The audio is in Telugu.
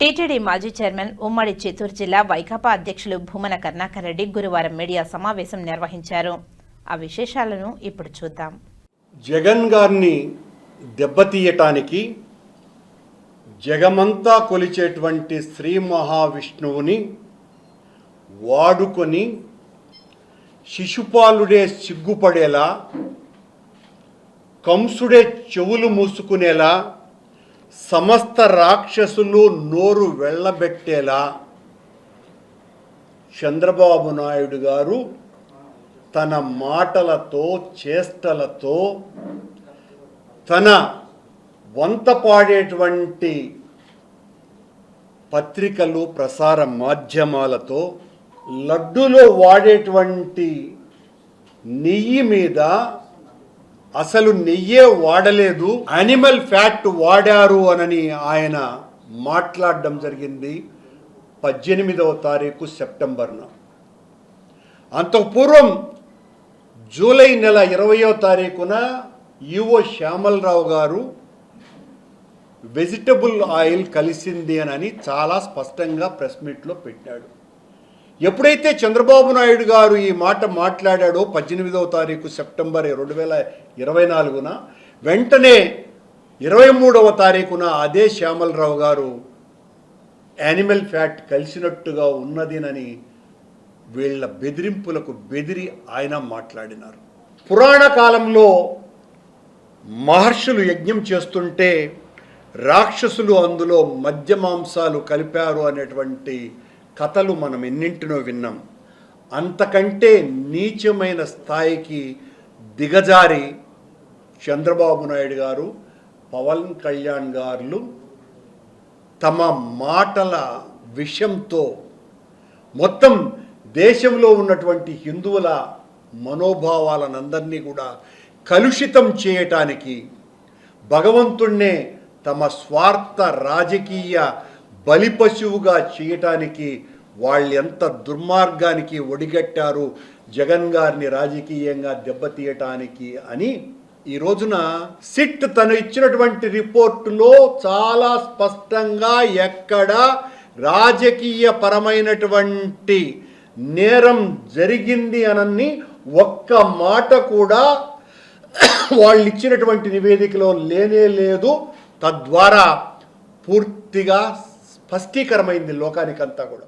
టీటీడీ మాజీ చైర్మన్ ఉమ్మడి చిత్తూరు జిల్లా వైకాపా అధ్యక్షులు భూమన కర్ణాకర్ రెడ్డి గురువారం మీడియా సమావేశం నిర్వహించారు. ఆ విశేషాలను ఇప్పుడు చూద్దాం. జగన్ గారిని దెబ్బతీయటానికి జగమంతా కొలిచేటువంటి శ్రీ మహావిష్ణువుని వాడుకొని శిశుపాలుడే సిగ్గుపడేలా కంసుడే చెవులు మూసుకునేలా సమస్త రాక్షసులు నోరు వెళ్ళబెట్టేలా చంద్రబాబు నాయుడు గారు తన మాటలతో చేష్టలతో తన వంత పాడేటువంటి పత్రికలు ప్రసార మాధ్యమాలతో లడ్డూలో వాడేటువంటి నెయ్యి మీద అసలు నెయ్యే వాడలేదు. అనిమల్ ఫ్యాట్ వాడారు అనని ఆయన మాట్లాడడం జరిగింది పద్దెనిమిదవ తారీఖు సెప్టెంబర్న. అంతకు పూర్వం జూలై నెల ఇరవయో తారీఖున ఈవో శ్యామలరావు గారు వెజిటబుల్ ఆయిల్ కలిసింది అని చాలా స్పష్టంగా ప్రెస్ మీట్లో పెట్టాడు. ఎప్పుడైతే చంద్రబాబు నాయుడు గారు ఈ మాట మాట్లాడాడో పద్దెనిమిదవ తారీఖు సెప్టెంబర్ రెండు వేల ఇరవై నాలుగున వెంటనే ఇరవై మూడవ తారీఖున అదే శ్యామలరావు గారు యానిమల్ ఫ్యాట్ కలిసినట్టుగా ఉన్నదినని వీళ్ళ బెదిరింపులకు బెదిరి ఆయన మాట్లాడినారు. పురాణ కాలంలో మహర్షులు యజ్ఞం చేస్తుంటే రాక్షసులు అందులో మద్య మాంసాలు కలిపారు అనేటువంటి కథలు మనం ఎన్నింటినో విన్నాం. అంతకంటే నీచమైన స్థాయికి దిగజారి చంద్రబాబు నాయుడు గారు పవన్ కళ్యాణ్ గారు తమ మాటల విషయంతో మొత్తం దేశంలో ఉన్నటువంటి హిందువుల మనోభావాలనందరినీ కూడా కలుషితం చేయటానికి భగవంతుణ్ణే తమ స్వార్థ రాజకీయ బలిపశువుగా చేయటానికి వాళ్ళు ఎంత దుర్మార్గానికి ఒడిగట్టారు జగన్ గారిని రాజకీయంగా దెబ్బతీయటానికి అని ఈ రోజున సిట్ తను ఇచ్చినటువంటి రిపోర్టులో చాలా స్పష్టంగా ఎక్కడ రాజకీయ పరమైనటువంటి నేరం జరిగింది అనని ఒక్క మాట కూడా వాళ్ళు ఇచ్చినటువంటి నివేదికలో లేనే లేదు. తద్వారా పూర్తిగా స్పష్టీకరమైంది లోకానికంతా కూడా.